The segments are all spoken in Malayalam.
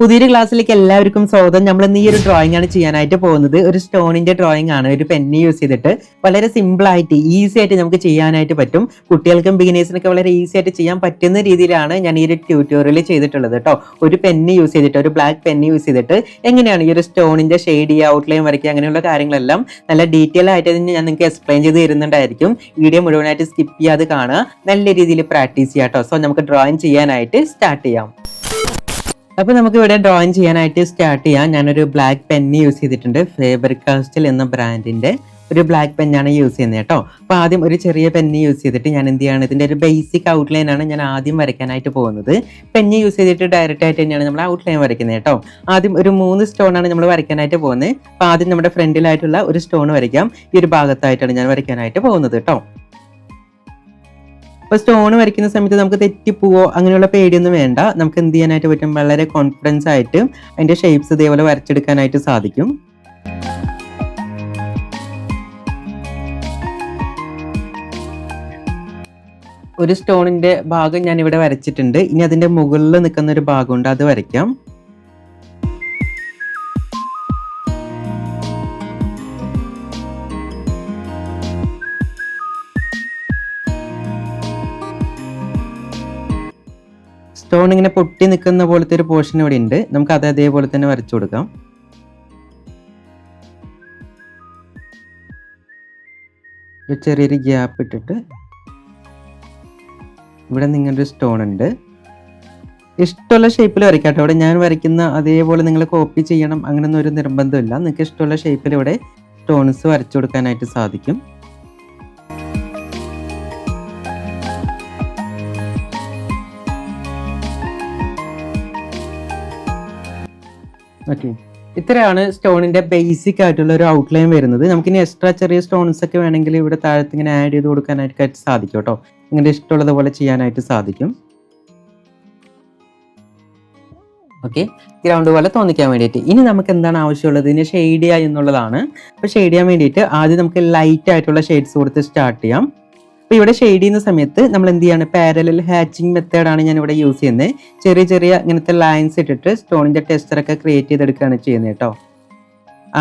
പുതിയൊരു ക്ലാസ്സിലേക്ക് എല്ലാവർക്കും സ്വാഗതം. നമ്മൾ ഇന്ന് ഈ ഒരു ഡ്രോയിങ് ആണ് ചെയ്യാനായിട്ട് പോകുന്നത്. ഒരു സ്റ്റോണിന്റെ ഡ്രോയിങ് ആണ്. ഒരു പെന്ന് യൂസ് ചെയ്തിട്ട് വളരെ സിമ്പിൾ ആയിട്ട് ഈസി ആയിട്ട് നമുക്ക് ചെയ്യാനായിട്ട് പറ്റും. കുട്ടികൾക്കും ബിഗിനേഴ്സിനൊക്കെ വളരെ ഈസി ആയിട്ട് ചെയ്യാൻ പറ്റുന്ന രീതിയിലാണ് ഞാൻ ഈ ഒരു ട്യൂട്ടോറിയൽ ചെയ്തിട്ടുള്ളത് കേട്ടോ ഒരു പെന്ന് യൂസ് ചെയ്തിട്ട് ഒരു ബ്ലാക്ക് പെന്ന് യൂസ് ചെയ്തിട്ട് എങ്ങനെയാണ് ഈ ഒരു സ്റ്റോണിന്റെ ഷെയ്ഡ് ചെയ്യുക ഔട്ട്ലൈൻ വരയ്ക്കുക അങ്ങനെയുള്ള കാര്യങ്ങളെല്ലാം നല്ല ഡീറ്റെയിൽ ആയിട്ട് തന്നെ ഞാൻ നിങ്ങൾക്ക് എക്സ്പ്ലെയിൻ ചെയ്ത് തരുന്നുണ്ടായിരിക്കും. വീഡിയോ മുഴുവനായിട്ട് സ്കിപ്പ് ചെയ്യാതെ കാണുക. നല്ല രീതിയിൽ പ്രാക്ടീസ് ചെയ്യാം കേട്ടോ സോ നമുക്ക് ഡ്രോയിങ് ചെയ്യാനായിട്ട് സ്റ്റാർട്ട് ചെയ്യാം. അപ്പൊ നമുക്ക് ഇവിടെ ഡ്രോയിങ് ചെയ്യാനായിട്ട് സ്റ്റാർട്ട് ചെയ്യാം. ഞാനൊരു ബ്ലാക്ക് പെൻ യൂസ് ചെയ്തിട്ടുണ്ട്. ഫേബർ കാസ്റ്റൽ എന്ന ബ്രാൻഡിന്റെ ഒരു ബ്ലാക്ക് പെന്നാണ് യൂസ് ചെയ്യുന്നത് കേട്ടോ. അപ്പോൾ ആദ്യം ഒരു ചെറിയ പെന്ന് യൂസ് ചെയ്തിട്ട് ഞാൻ എന്ത് ചെയ്യാണ് ഇതിന്റെ ഒരു ബേസിക് ഔട്ട്ലൈൻ ആണ് ഞാൻ ആദ്യം വരയ്ക്കാനായിട്ട് പോകുന്നത്. പെന്ന് യൂസ് ചെയ്തിട്ട് ഡയറക്റ്റ് ആയിട്ട് തന്നെയാണ് നമ്മൾ ഔട്ട്ലൈൻ വരയ്ക്കുന്നത് കേട്ടോ. ആദ്യം ഒരു മൂന്ന് സ്റ്റോൺ ആണ് നമ്മൾ വരയ്ക്കാനായിട്ട് പോകുന്നത്. അപ്പോൾ ആദ്യം നമ്മുടെ ഫ്രണ്ടിലായിട്ടുള്ള ഒരു സ്റ്റോൺ വരയ്ക്കാം. ഈ ഒരു ഭാഗത്തായിട്ടാണ് ഞാൻ വരയ്ക്കാനായിട്ട് പോകുന്നത് കേട്ടോ. ഇപ്പൊ സ്റ്റോൺ വരയ്ക്കുന്ന സമയത്ത് നമുക്ക് തെറ്റിപ്പോവോ അങ്ങനെയുള്ള പേടിയൊന്നും വേണ്ട. നമുക്ക് എന്ത് ചെയ്യാനായിട്ട് പറ്റും? വളരെ കോൺഫിഡൻസ് ആയിട്ട് അതിന്റെ ഷേപ്സ് ഇതേപോലെ വരച്ചെടുക്കാനായിട്ട് സാധിക്കും. ഒരു സ്റ്റോണിന്റെ ഭാഗം ഞാൻ ഇവിടെ വരച്ചിട്ടുണ്ട്. ഇനി അതിന്റെ മുകളിൽ നിൽക്കുന്ന ഒരു ഭാഗമുണ്ട് അത് വരയ്ക്കാം. സ്റ്റോൺ ഇങ്ങനെ പൊട്ടി നിൽക്കുന്ന പോലത്തെ ഒരു പോർഷൻ ഇവിടെ ഉണ്ട്. നമുക്ക് അത് അതേപോലെ തന്നെ വരച്ചു കൊടുക്കാം. ചെറിയൊരു ഗ്യാപ്പ് ഇട്ടിട്ട് ഇവിടെ നിങ്ങളുടെ സ്റ്റോൺ ഉണ്ട്. ഇഷ്ടമുള്ള ഷേപ്പിൽ വരയ്ക്കാം കേട്ടോ. ഇവിടെ ഞാൻ വരയ്ക്കുന്ന അതേപോലെ നിങ്ങൾ കോപ്പി ചെയ്യണം അങ്ങനെയൊന്നും ഒരു നിർബന്ധമില്ല. നിങ്ങൾക്ക് ഇഷ്ടമുള്ള ഷേപ്പിൽ ഇവിടെ സ്റ്റോൺസ് വരച്ചു കൊടുക്കാനായിട്ട് സാധിക്കും. ഓക്കെ. ഇത്രയാണ് സ്റ്റോണിന്റെ ബേസിക് ആയിട്ടുള്ള ഒരു ഔട്ട്ലൈൻ വരുന്നത്. നമുക്കിനി എക്സ്ട്രാ ചെറിയ സ്റ്റോൺസ് ഒക്കെ വേണമെങ്കിൽ ഇവിടെ താഴത്ത് ഇങ്ങനെ ആഡ് ചെയ്ത് കൊടുക്കാനായിട്ട് സാധിക്കും കേട്ടോ. നിങ്ങളുടെ ഇഷ്ടമുള്ളതുപോലെ ചെയ്യാനായിട്ട് സാധിക്കും. ഓക്കെ. ഗ്രൗണ്ട് പോലെ തോന്നിക്കാൻ വേണ്ടിയിട്ട്. ഇനി നമുക്ക് എന്താണ് ആവശ്യമുള്ളത്? ഇതിന് ഷെയ്ഡ് ചെയ്യുക എന്നുള്ളതാണ്. അപ്പോൾ ഷെയ്ഡ് ചെയ്യാൻ വേണ്ടിയിട്ട് ആദ്യം നമുക്ക് ലൈറ്റ് ആയിട്ടുള്ള ഷെയ്ഡ്സ് കൊടുത്ത് സ്റ്റാർട്ട് ചെയ്യാം. അപ്പോൾ ഇവിടെ ഷെയ്ഡ് ചെയ്യുന്ന സമയത്ത് നമ്മൾ എന്ത് ചെയ്യാണ്? പാരലൽ ഹാച്ചിങ് മെത്തേഡാണ് ഞാൻ ഇവിടെ യൂസ് ചെയ്യുന്നത് ചെറിയ ചെറിയ ഇങ്ങനത്തെ ലൈൻസ് ഇട്ടിട്ട് സ്റ്റോണിന്റെ ടെക്സ്ചറൊക്കെ ക്രിയേറ്റ് ചെയ്തെടുക്കുകയാണ് ചെയ്യുന്നത് കേട്ടോ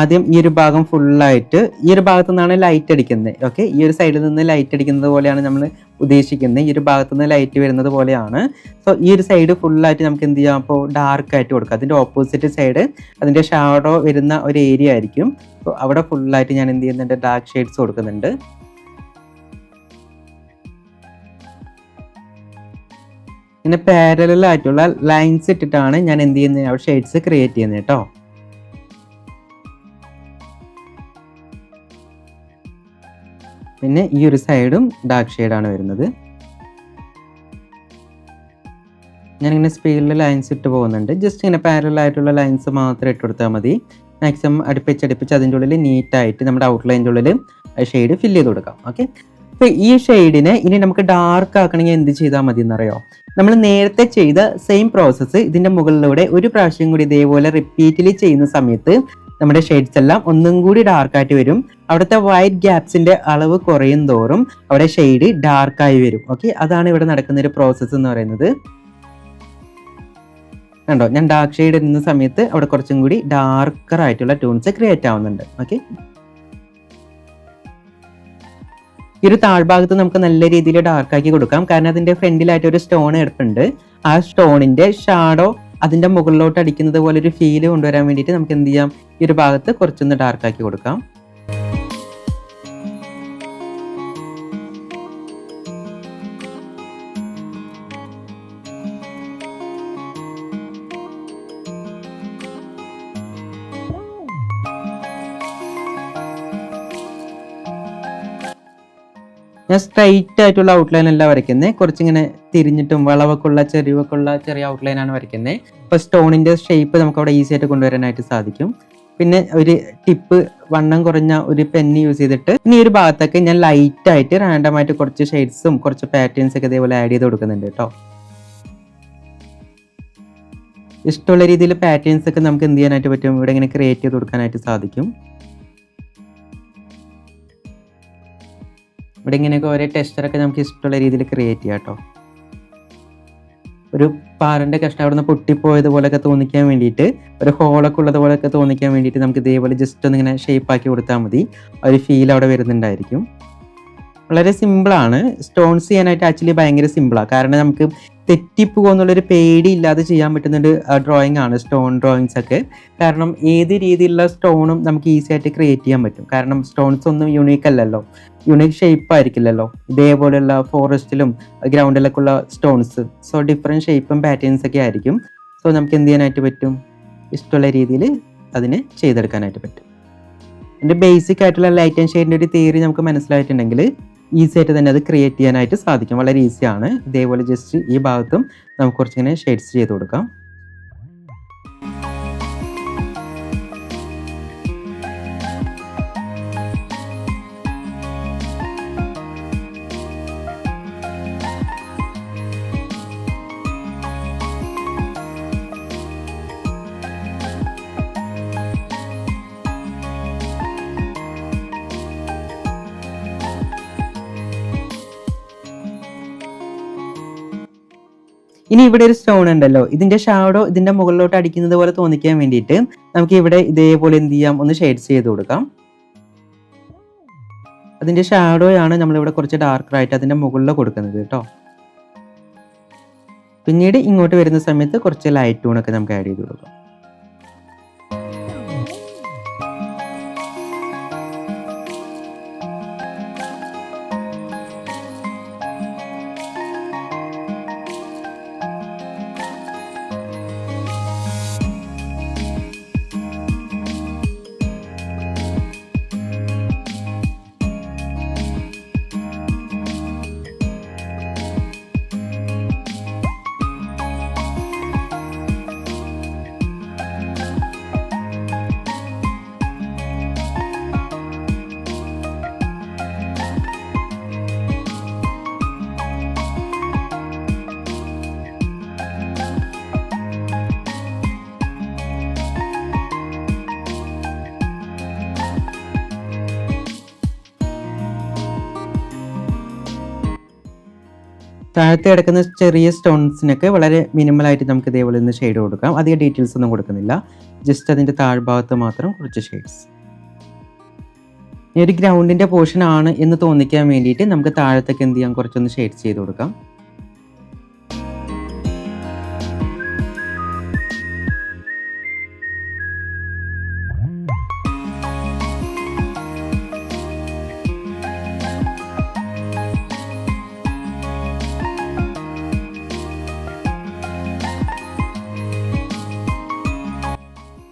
ആദ്യം ഈ ഒരു ഭാഗം ഫുള്ളായിട്ട് ഈ ഒരു ഭാഗത്തു നിന്നാണ് ലൈറ്റ് അടിക്കുന്നത്. ഓക്കെ ഈ ഒരു സൈഡിൽ നിന്ന് ലൈറ്റ് അടിക്കുന്നത് പോലെയാണ് നമ്മൾ ഉദ്ദേശിക്കുന്നത്. ഈ ഒരു ഭാഗത്തു നിന്ന് ലൈറ്റ് വരുന്നത് പോലെയാണ്. സോ ഈ ഒരു സൈഡ് ഫുള്ളായിട്ട് നമുക്ക് എന്ത് ചെയ്യാം? അപ്പോൾ ഡാർക്ക് ആയിട്ട് കൊടുക്കാം. അതിന്റെ ഓപ്പോസിറ്റ് സൈഡ് അതിന്റെ ഷാഡോ വരുന്ന ഒരു ഏരിയ ആയിരിക്കും. സോ അവിടെ ഫുള്ളായിട്ട് ഞാൻ എന്ത് ചെയ്യുന്നുണ്ട്? ഡാർക്ക് ഷെയ്ഡ്സ് കൊടുക്കുന്നുണ്ട്. പിന്നെ പാരലായിട്ടുള്ള ലൈൻസ് ഇട്ടിട്ടാണ് ഞാൻ എന്ത് ചെയ്യുന്നത്? അവിടെ ഷെയ്ഡ്സ് ക്രിയേറ്റ് ചെയ്യുന്നത് കേട്ടോ പിന്നെ ഈ ഒരു സൈഡും ഡാർക്ക് ഷെയ്ഡാണ് വരുന്നത്. ഞാനിങ്ങനെ സ്പീഡിൽ ലൈൻസ് ഇട്ട് പോകുന്നുണ്ട്. ജസ്റ്റ് ഇങ്ങനെ പാരലായിട്ടുള്ള ലൈൻസ് മാത്രം ഇട്ട് കൊടുത്താൽ മതി. മാക്സിമം അടുപ്പിച്ച് അടുപ്പിച്ച് അതിന്റെ ഉള്ളിൽ നീറ്റായിട്ട് നമ്മുടെ ഔട്ട്ലൈന്റെ ഉള്ളിൽ ഷെയ്ഡ് ഫില്ല് ചെയ്ത് കൊടുക്കാം. ഓക്കെ അപ്പോൾ ഈ ഷെയ്ഡിനെ ഇനി നമുക്ക് ഡാർക്ക് ആക്കണമെങ്കിൽ എന്ത് ചെയ്താൽ മതി എന്നറിയോ നമ്മൾ നേരത്തെ ചെയ്ത സെയിം പ്രോസസ്സ് ഇതിന്റെ മുകളിലൂടെ ഒരു പ്രാവശ്യം കൂടി ഇതേപോലെ റിപ്പീറ്റ്ലി ചെയ്യുന്ന സമയത്ത് നമ്മുടെ ഷെയ്ഡ്സ് എല്ലാം ഒന്നും കൂടി ഡാർക്കായിട്ട് വരും. അവിടുത്തെ വൈറ്റ് ഗ്യാപ്സിന്റെ അളവ് കുറയും തോറും അവിടെ ഷെയ്ഡ് ഡാർക്കായി വരും. ഓക്കെ അതാണ് ഇവിടെ നടക്കുന്ന ഒരു പ്രോസസ്സ് എന്ന് പറയുന്നത്. കണ്ടോ? ഞാൻ ഡാർക്ക് ഷെയ്ഡ് ഇടുന്ന സമയത്ത് അവിടെ കുറച്ചും കൂടി ഡാർക്കർ ആയിട്ടുള്ള ടൂൺസ് ക്രിയേറ്റ് ആവുന്നുണ്ട്. ഓക്കെ ഈ ഒരു താഴ്ഭാഗത്ത് നമുക്ക് നല്ല രീതിയിൽ ഡാർക്ക് ആക്കി കൊടുക്കാം. കാരണം അതിന്റെ ഫ്രണ്ടിലായിട്ട് ഒരു സ്റ്റോൺ എടുപ്പുണ്ട്. ആ സ്റ്റോണിന്റെ ഷാഡോ അതിന്റെ മുകളിലോട്ട് അടിക്കുന്നത് പോലെ ഒരു ഫീൽ കൊണ്ടുവരാൻ വേണ്ടിയിട്ട് നമുക്ക് എന്ത് ചെയ്യാം? ഈ ഒരു ഭാഗത്ത് കുറച്ചൊന്ന് ഡാർക്ക് ആക്കി കൊടുക്കാം. ഞാൻ സ്ട്രൈറ്റ് ആയിട്ടുള്ള ഔട്ട്ലൈൻ അല്ല വരയ്ക്കുന്നത് കുറച്ചിങ്ങനെ തിരിഞ്ഞിട്ടും വളവൊക്കെയുള്ള ചെരിവൊക്കെയുള്ള ചെറിയ ഔട്ട്ലൈൻ ആണ് വരയ്ക്കുന്നത് അപ്പോൾ സ്റ്റോണിന്റെ ഷേപ്പ് നമുക്ക് അവിടെ ഈസി ആയിട്ട് കൊണ്ടുവരാനായിട്ട് സാധിക്കും. പിന്നെ ഒരു ടിപ്പ് വണ്ണം കുറഞ്ഞ ഒരു പെന്ന് യൂസ് ചെയ്തിട്ട് ഇനി ഒരു ഭാഗത്തൊക്കെ ഞാൻ ലൈറ്റ് ആയിട്ട് റാൻഡം ആയിട്ട് കുറച്ച് ഷെയ്ഡ്സും കുറച്ച് പാറ്റേൺസ് ഒക്കെ ഇതേപോലെ ആഡ് ചെയ്ത് കൊടുക്കുന്നുണ്ട് കേട്ടോ. ഇഷ്ടമുള്ള രീതിയിൽ പാറ്റേൺസ് ഒക്കെ നമുക്ക് എന്ത് ചെയ്യാനായിട്ട് പറ്റും? ഇവിടെ ഇങ്ങനെ ക്രിയേറ്റ് ചെയ്ത് കൊടുക്കാനായിട്ട് സാധിക്കും. ഇവിടെ ഇങ്ങനെയൊക്കെ ഓരോ ടെസ്റ്ററൊക്കെ നമുക്ക് ഇഷ്ടമുള്ള രീതിയിൽ ക്രിയേറ്റ് ചെയ്യാം കേട്ടോ ഒരു പാറിന്റെ കഷ്ണം അവിടെ നിന്ന് പൊട്ടിപ്പോയതുപോലെയൊക്കെ തോന്നിക്കാൻ വേണ്ടിയിട്ട് ഒരു ഹോളൊക്കെ ഉള്ളതുപോലെയൊക്കെ തോന്നിക്കാൻ വേണ്ടിയിട്ട് നമുക്ക് ഇതേപോലെ ജസ്റ്റ് ഒന്ന് ഇങ്ങനെ ഷേപ്പ് ആക്കി കൊടുത്താൽ മതി. ഒരു ഫീൽ അവിടെ വരുന്നുണ്ടായിരിക്കും. വളരെ സിമ്പിളാണ് സ്റ്റോൺസ് ചെയ്യാനായിട്ട് ആക്ച്വലി ഭയങ്കര സിമ്പിളാണ് കാരണം നമുക്ക് തെറ്റിപ്പോകുന്നുള്ളൊരു പേടി ഇല്ലാതെ ചെയ്യാൻ പറ്റുന്നൊരു ഡ്രോയിങ് ആണ് സ്റ്റോൺ ഡ്രോയിങ്സ് ഒക്കെ. കാരണം ഏത് രീതിയിലുള്ള സ്റ്റോണും നമുക്ക് ഈസി ആയിട്ട് ക്രിയേറ്റ് ചെയ്യാൻ പറ്റും. കാരണം സ്റ്റോൺസ് ഒന്നും യുണീക്ക് അല്ലല്ലോ. യുണീക്ക് ഷേപ്പ് ആയിരിക്കില്ലല്ലോ. ഇതേപോലെയുള്ള ഫോറസ്റ്റിലും ഗ്രൗണ്ടിലൊക്കെ ഉള്ള സ്റ്റോൺസ് സോ ഡിഫറെന്റ് ഷേപ്പും പാറ്റേൺസ് ഒക്കെ ആയിരിക്കും. സോ നമുക്ക് എന്ത് ചെയ്യാനായിട്ട് പറ്റും? ഇഷ്ടമുള്ള രീതിയിൽ അതിനെ ചെയ്തെടുക്കാനായിട്ട് പറ്റും. എന്റെ ബേസിക് ആയിട്ടുള്ള ലൈറ്റ് ആൻഡ് ഷെയ്ഡിന്റെ ഒരു തിയറി നമുക്ക് മനസ്സിലായിട്ടുണ്ടെങ്കിൽ ഈസി ആയിട്ട് തന്നെ അത് ക്രിയേറ്റ് ചെയ്യാനായിട്ട് സാധിക്കും. വളരെ ഈസിയാണ്. ഇതേപോലെ ജസ്റ്റ് ഈ ഭാഗത്തും നമുക്ക് കുറച്ചിങ്ങനെ ഷെയ്ഡ്സ് ചെയ്ത് കൊടുക്കാം. ഇനി ഇവിടെ ഒരു സ്റ്റോൺ ഉണ്ടല്ലോ. ഇതിന്റെ ഷാഡോ ഇതിന്റെ മുകളിലോട്ട് അടിക്കുന്നത് പോലെ തോന്നിക്കാൻ വേണ്ടിയിട്ട് നമുക്ക് ഇവിടെ ഇതേപോലെ എന്ത് ചെയ്യാം? ഒന്ന് ഷെയ്ഡ്സ് ചെയ്ത് കൊടുക്കാം. അതിന്റെ ഷാഡോയാണ് നമ്മളിവിടെ കുറച്ച് ഡാർക്കർ ആയിട്ട് അതിന്റെ മുകളിൽ കൊടുക്കുന്നത് കേട്ടോ. പിന്നീട് ഇങ്ങോട്ട് വരുന്ന സമയത്ത് കുറച്ച് ലൈറ്റ് ടൂണൊക്കെ നമുക്ക് ആഡ് ചെയ്ത് കൊടുക്കാം. താഴത്ത് കിടക്കുന്ന ചെറിയ സ്റ്റോൺസിനൊക്കെ വളരെ മിനിമൽ ആയിട്ട് നമുക്ക് ഇതേപോലെ ഒന്ന് ഷെയ്ഡ് കൊടുക്കാം. അധികം ഡീറ്റെയിൽസ് ഒന്നും കൊടുക്കുന്നില്ല. ജസ്റ്റ് അതിന്റെ താഴ്ഭാഗത്ത് മാത്രം കുറച്ച് ഷെയ്ഡ്സ് ഈ ഒരു ഗ്രൗണ്ടിന്റെ പോർഷൻ ആണ് എന്ന് തോന്നിക്കാൻ വേണ്ടിയിട്ട് നമുക്ക് താഴത്തേക്ക് എന്ത് ചെയ്യാം? കുറച്ചൊന്ന് ഷെയ്ഡ്സ് ചെയ്ത് കൊടുക്കാം.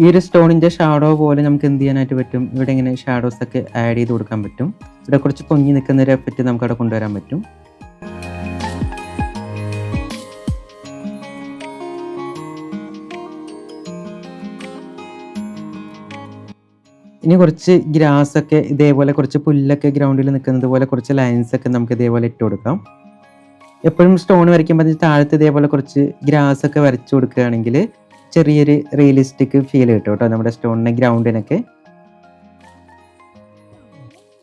ഈ ഒരു സ്റ്റോണിന്റെ ഷാഡോ പോലെ നമുക്ക് എന്ത് ചെയ്യാനായിട്ട് പറ്റും? ഇവിടെ ഇങ്ങനെ ഷാഡോസ് ഒക്കെ ആഡ് ചെയ്ത് കൊടുക്കാൻ പറ്റും. ഇവിടെ കുറച്ച് പൊങ്ങി നിൽക്കുന്ന ഒരു എഫക്റ്റ് നമുക്ക് അവിടെ കൊണ്ടുവരാൻ പറ്റും. ഇനി കുറച്ച് ഗ്രാസ് ഒക്കെ ഇതേപോലെ കുറച്ച് പുല്ലൊക്കെ ഗ്രൗണ്ടിൽ നിൽക്കുന്നത് പോലെ കുറച്ച് ലൈൻസ് ഒക്കെ നമുക്ക് ഇതേപോലെ ഇട്ട് കൊടുക്കാം. എപ്പോഴും സ്റ്റോൺ വരയ്ക്കുമ്പോൾ താഴത്ത് ഇതേപോലെ കുറച്ച് ഗ്രാസ് ഒക്കെ വരച്ചു കൊടുക്കുകയാണെങ്കിൽ ചെറിയൊരു റിയലിസ്റ്റിക് ഫീൽ കിട്ടും കേട്ടോ നമ്മുടെ സ്റ്റോണിനെ ഗ്രൗണ്ടിനൊക്കെ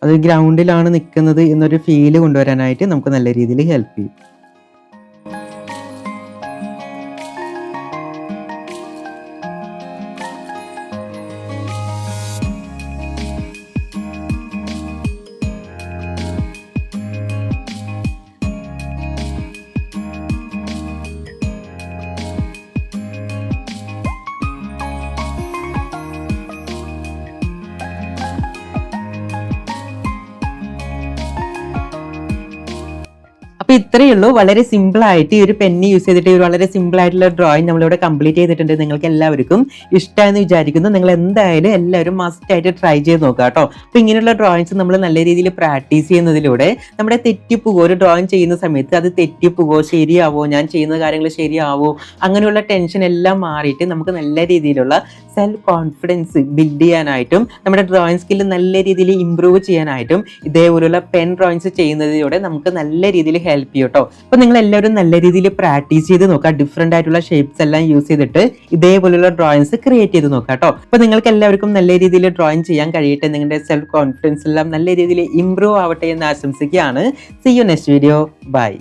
അത് ഗ്രൗണ്ടിലാണ് നിൽക്കുന്നത് എന്നൊരു ഫീൽ കൊണ്ടുവരാനായിട്ട് നമുക്ക് നല്ല രീതിയിൽ ഹെൽപ്പ് ചെയ്യും. അപ്പൊ ഇത്രയേ ഉള്ളൂ. വളരെ സിമ്പിൾ ആയിട്ട് ഈ ഒരു പെന്ന് യൂസ് ചെയ്തിട്ട് ഒരു വളരെ സിമ്പിൾ ആയിട്ടുള്ള ഡ്രോയിങ് നമ്മളിവിടെ കംപ്ലീറ്റ് ചെയ്തിട്ടുണ്ട് നിങ്ങൾക്ക് എല്ലാവർക്കും ഇഷ്ടമായെന്ന് വിചാരിക്കുന്നു. നിങ്ങൾ എന്തായാലും എല്ലാവരും മസ്റ്റ് ആയിട്ട് ട്രൈ ചെയ്ത് നോക്കുക കേട്ടോ. അപ്പൊ ഇങ്ങനെയുള്ള ഡ്രോയിങ്സ് നമ്മൾ നല്ല രീതിയിൽ പ്രാക്ടീസ് ചെയ്യുന്നതിലൂടെ നമ്മുടെ തെറ്റിപ്പുക ഒരു ഡ്രോയിങ് ചെയ്യുന്ന സമയത്ത് അത് തെറ്റിപ്പോകോ ശരിയാവോ ഞാൻ ചെയ്യുന്ന കാര്യങ്ങൾ ശരിയാവോ അങ്ങനെയുള്ള ടെൻഷൻ എല്ലാം മാറിയിട്ട് നമുക്ക് നല്ല രീതിയിലുള്ള സെൽഫ് കോൺഫിഡൻസ് ബിൽഡ് ചെയ്യാനായിട്ടും നമ്മുടെ ഡ്രോയിങ് സ്കില്ല് നല്ല രീതിയിൽ ഇമ്പ്രൂവ് ചെയ്യാനായിട്ടും ഇതേപോലുള്ള പെൻ ഡ്രോയിങ്സ് ചെയ്യുന്നതിലൂടെ നമുക്ക് നല്ല രീതിയിൽ ഹെൽപ്പ് ചെയ്യും കേട്ടോ അപ്പൊ നിങ്ങൾ എല്ലാവരും നല്ല രീതിയിൽ പ്രാക്ടീസ് ചെയ്ത് നോക്കുക. ഡിഫറെന്റ് ആയിട്ടുള്ള ഷേപ്സ് എല്ലാം യൂസ് ചെയ്തിട്ട് ഇതേപോലുള്ള ഡ്രോയിങ്സ് ക്രിയേറ്റ് ചെയ്ത് നോക്കുക കേട്ടോ അപ്പൊ നിങ്ങൾക്ക് എല്ലാവർക്കും നല്ല രീതിയിൽ ഡ്രോയിങ് ചെയ്യാൻ കഴിയട്ടെ. നിങ്ങളുടെ സെൽഫ് കോൺഫിഡൻസ് എല്ലാം നല്ല രീതിയിൽ ഇമ്പ്രൂവ് ആവട്ടെ എന്ന് ആശംസിക്കുകയാണ്. See you next video bye